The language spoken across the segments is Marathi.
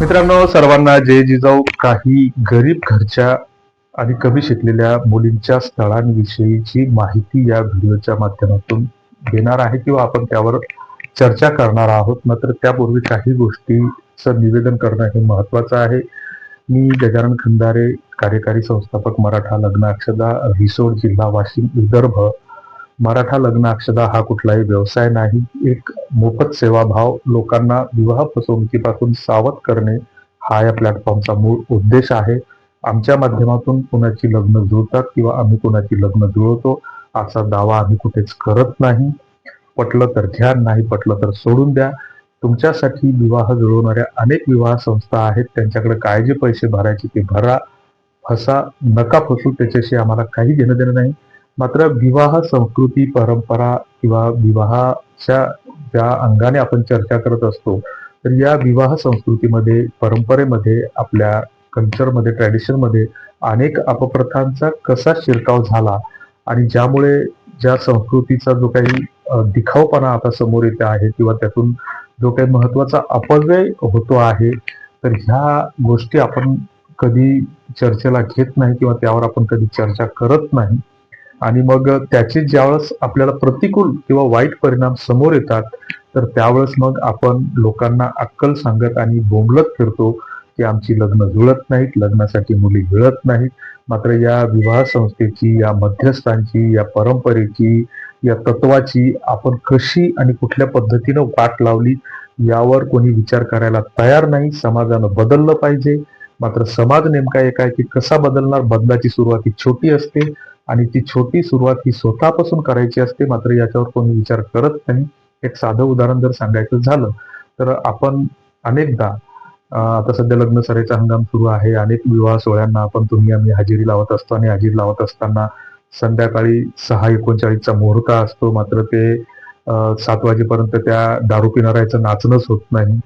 मित्रांनो सर्वांना जय जिजाऊ. काही गरीब घरच्या आणि कमी शिकलेल्या मुलींच्या स्थळांविषयीची माहिती या व्हिडिओच्या माध्यमातून देणार आहे किंवा आपण त्यावर चर्चा करणार आहोत. मात्र त्यापूर्वी काही गोष्टीचं निवेदन करणं हे महत्वाचं आहे. मी गजानन खंदारे कार्यकारी संस्थापक मराठा लग्न अक्षदा रिसोड जिल्हा वाशिम विदर्भ मराठा लग्न अक्षदा हा कुठलाही व्यवसाय नाही. एक मोफत सेवाभाव लोकांना विवाह फसवणुकीपासून सावध करणे हा या प्लॅटफॉर्मचा मूळ उद्देश आहे. आमच्या माध्यमातून कुणाची लग्न जुळतात किंवा आम्ही कुणाची लग्न जुळवतो असा दावा आम्ही कुठेच करत नाही. पटलं तर घ्या नाही पटलं तर सोडून द्या. तुमच्यासाठी विवाह जुळवणाऱ्या अनेक विवाह संस्था आहेत. त्यांच्याकडे काय जे पैसे भरायचे ते भरा. फसा नका फसू त्याच्याशी आम्हाला काही घेणं देणं नाही. मात्र विवाह संस्कृती परंपरा किंवा विवाहाच्या ज्या अंगाने आपण चर्चा करत असतो तर या विवाह संस्कृतीमध्ये परंपरेमध्ये आपल्या कल्चरमध्ये ट्रॅडिशनमध्ये अनेक अपप्रथांचा कसा शिरकाव झाला आणि ज्यामुळे ज्या संस्कृतीचा जो काही दिखावपणा आता समोर येते आहे किंवा त्यातून जो काही महत्त्वाचा अपव्यय होतो आहे तर ह्या गोष्टी आपण कधी चर्चेला घेत नाही किंवा त्यावर आपण कधी चर्चा करत नाही. आणि मग त्याचे ज्यावेळेस आपल्याला प्रतिकूल किंवा वाईट परिणाम समोर येतात तर त्यावेळेस मग आपण लोकांना अक्कल सांगत आणि बोंबलत फिरतो की आमची लग्न जुळत नाहीत लग्नासाठी मुली मिळत नाहीत. मात्र या विवाह संस्थेची या मध्यस्थांची या परंपरेची या तत्वाची आपण कशी आणि कुठल्या पद्धतीनं वाट लावली यावर कोणी विचार करायला तयार नाही. समाजानं बदललं पाहिजे. मात्र समाज नेमका एक आहे की कसा बदलणार? बदलाची सुरुवात ही छोटी असते. आणि ती छोटी सुरुवात ही स्वतःपासून करायची असते मात्र याच्यावर कोणी विचार करत नाही. एक साधं उदाहरण जर सांगायचं झालं तर आपण अनेकदा आता सध्या लग्न सराईचा हंगाम सुरू आहे. अनेक विवाह सोहळ्यांना आपण तुम्ही आम्ही हजेरी लावत असतो आणि हजेरी लावत असताना संध्याकाळी सहा एकोणचाळीसचा मुहूर्त असतो. मात्र ते सात वाजेपर्यंत त्या दारू पिणाऱ्याचं नाचणंच होत नाही.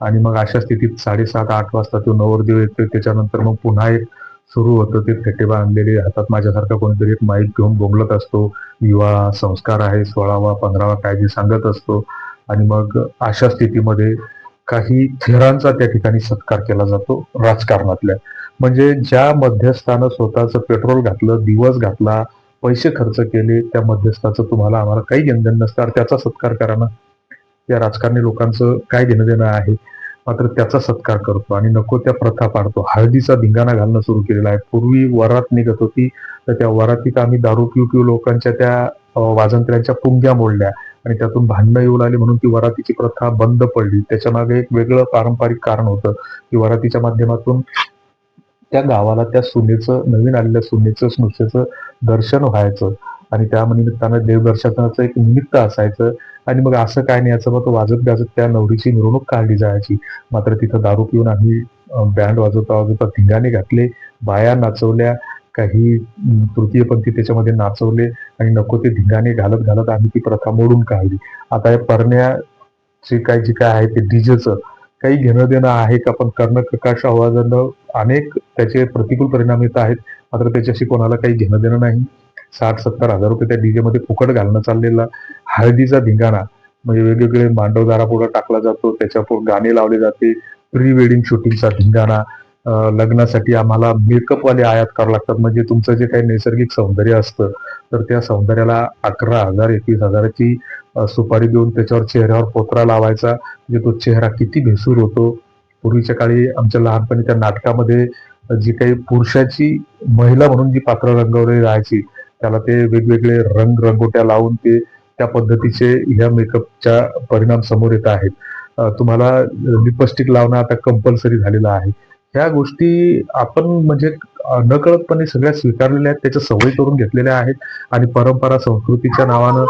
आणि मग अशा स्थितीत साडेसात आठ वाजता तो नवरदेव येतो त्याच्यानंतर मग पुन्हा एक सुरू होतं ते फेटेबा आणलेले हातात माझ्यासारखा कोणीतरी एक माईक घेऊन बोंबलत असतो. विवाह संस्कार आहे सोळावा पंधरावा काय जे सांगत असतो. आणि मग अशा स्थितीमध्ये काही थेरांचा त्या ठिकाणी सत्कार केला जातो राजकारणातल्या. म्हणजे ज्या मध्यस्थानं स्वतःचं पेट्रोल घातलं दिवस घातला पैसे खर्च केले त्या मध्यस्थाचं तुम्हाला आम्हाला काही घेणं नसतं. त्याचा सत्कार करा ना या राजकारणी लोकांचं काय घेणं देणं आहे? मात्र त्याचा सत्कार करतो आणि नको त्या प्रथा पाडतो. हळदीचा धिंगाणा घालणं सुरू केलेला आहे. पूर्वी वरात निघत होती तर त्या वरातीत आम्ही दारू पिऊ पिऊ लोकांच्या त्या वाजंत्र्यांच्या पुंग्या मोडल्या आणि त्यातून भांडणं येऊ लागली म्हणून ती वरातीची प्रथा बंद पडली. त्याच्यामागे एक वेगळं पारंपरिक कारण होतं की वरातीच्या माध्यमातून त्या गावाला त्या सुनेचं नवीन आलेल्या सुनेचं स्नुषेचं दर्शन व्हायचं आणि त्या निमित्तानं देवदर्शनाचं एक निमित्त असायचं आणि मग असं काय नाही याचं मग वाजत गाजत त्या नवरीची मिरवणूक काढली जायची. मात्र तिथं दारू पिऊन आम्ही बँड वाजवता वाजवता धिंगाणे घातले बाया नाचवल्या काही तृतीयपंथी त्याच्यामध्ये नाचवले आणि नको ते धिंगाणे घालत घालत आम्ही ती प्रथा मोडून काढली. आता या परण्याचे काय जे काय आहे ते डीजेचं काही घेणं देणं आहे का? पण कर्ण प्रकाश आवाजानं अनेक त्याचे प्रतिकूल परिणाम येत आहेत. मात्र त्याच्याशी कोणाला काही घेणं देणं नाही. साठ सत्तर हजार रुपये त्या डीजे मध्ये फुकट घालणं चाललेला. हळदीचा धिंगाणा म्हणजे वेगवेगळे मांडवदारा पुढे टाकला जातो त्याच्यावर गाणे लावले जाते. प्री वेडिंग शूटिंगचा धिंगाणा लग्नासाठी आम्हाला मेकअपवाले आयात करावं लागतात. म्हणजे तुमचं जे काही नैसर्गिक सौंदर्य असतं तर त्या सौंदर्याला अकरा हजार एकवीस हजाराची सुपारी देऊन त्याच्यावर चेहऱ्यावर पोतरा लावायचा. म्हणजे तो चेहरा किती भेसूर होतो. पूर्वीच्या काळी आमच्या लहानपणी त्या नाटकामध्ये जी काही पुरुषाची महिला म्हणून जी पात्र रंगवली जायची त्याला ते वेगवेगळे रंग रंगोट्या लावून ते त्या पद्धतीचे ह्या मेकअपच्या परिणाम समोर येत आहेत. तुम्हाला लिपस्टिक लावणं आता कंपल्सरी झालेलं आहे. ह्या गोष्टी आपण म्हणजे नकळतपणे सगळ्या स्वीकारलेल्या आहेत त्याच्या सवयी करून घेतलेल्या आहेत आणि परंपरा संस्कृतीच्या नावानं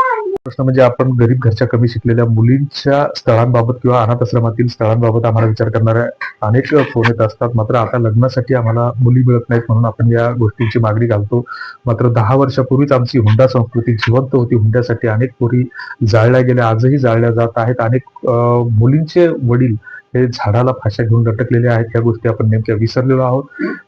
प्रश्न म्हणजे आपण गरीब घरच्या कमी शिकलेल्या मुलींच्या स्थळांबाबत किंवा अनाथ आश्रमातील स्थळांबाबत आम्हाला विचार करणाऱ्या अनेक फोन येत असतात. मात्र आता लग्नासाठी आम्हाला मुली मिळत नाहीत म्हणून आपण या गोष्टींची मागणी घालतो. मात्र दहा वर्षापूर्वीच आमची हुंडा संस्कृती जिवंत होती. हुंड्यासाठी अनेक पोरी जाळल्या गेल्या आजही जाळल्या जात आहेत. अनेक मुलींचे वडील हे झाडाला फाशा घेऊन लटकलेल्या आहेत. त्या गोष्टी आपण नेमक्या विसरलेलो आहोत.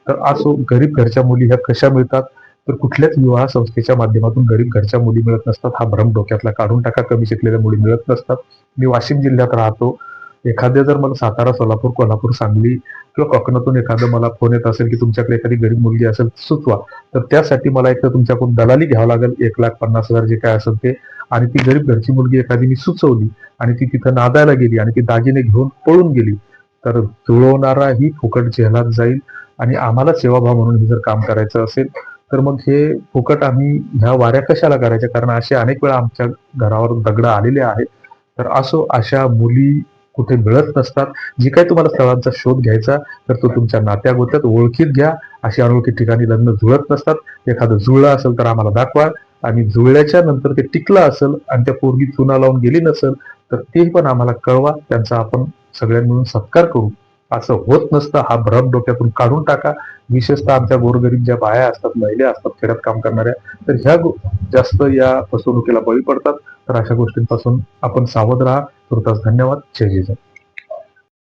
तर असो हो, गरीब घरच्या मुली ह्या कशा मिळतात? तर कुठल्याच विवाह संस्थेच्या माध्यमातून गरीब घरच्या मुली मिळत नसतात. हा भ्रम डोक्यातला काढून टाका. कमी शिकलेल्या मुली मिळत नसतात. मी वाशिम जिल्ह्यात राहतो. एखाद्या जर मला सातारा सोलापूर कोल्हापूर सांगली किंवा कोकणातून एखादं मला फोन येत असेल की तुमच्याकडे एखादी गरीब मुलगी असेल सुचवा. तर त्यासाठी मला एक तर तुमच्याकडून दलाली घ्यावं लागेल एक लाख पन्नास हजार जे काय असेल ते. आणि ती गरीब घरची मुलगी एखादी मी सुचवली आणि ती तिथं नादायला गेली आणि ती दागिने घेऊन पळून गेली तर जुळवणारा ही फुकट जेलात जाईल आणि आम्हाला सेवाभाव म्हणून हे जर काम करायचं असेल तर मग हे फुकट आम्ही ह्या वाऱ्या कशाला करायच्या? कारण असे अनेक वेळा आमच्या घरावर दगड आलेले आहेत. तर असो अशा मुली कुठे मिळत नसतात. जी काही तुम्हाला स्थळांचा शोध घ्यायचा तर तो तुमच्या नात्या गोत्यात ओळखीत घ्या. अशी अनोळखी ठिकाणी लग्न जुळत नसतात. एखादं जुळलं असेल तर आम्हाला दाखवा. आणि जुळल्याच्या नंतर ते टिकलं असेल आणि त्या पोरगी चुना लावून गेली नसेल तर ते पण आम्हाला कळवा. त्यांचा आपण सगळ्यांनी मिळून सत्कार करू. असं होत नसतं. हा भ्रम डोक्यातून काढून टाका. विशेषतः आमच्या गोरगरीब ज्या बाया असतात महिला असतात खेड्यात काम करणाऱ्या तर ह्या जास्त या फसवणुकीला बळी पडतात. तर अशा गोष्टींपासून आपण सावध राहा. तुर्तास धन्यवाद. जय जय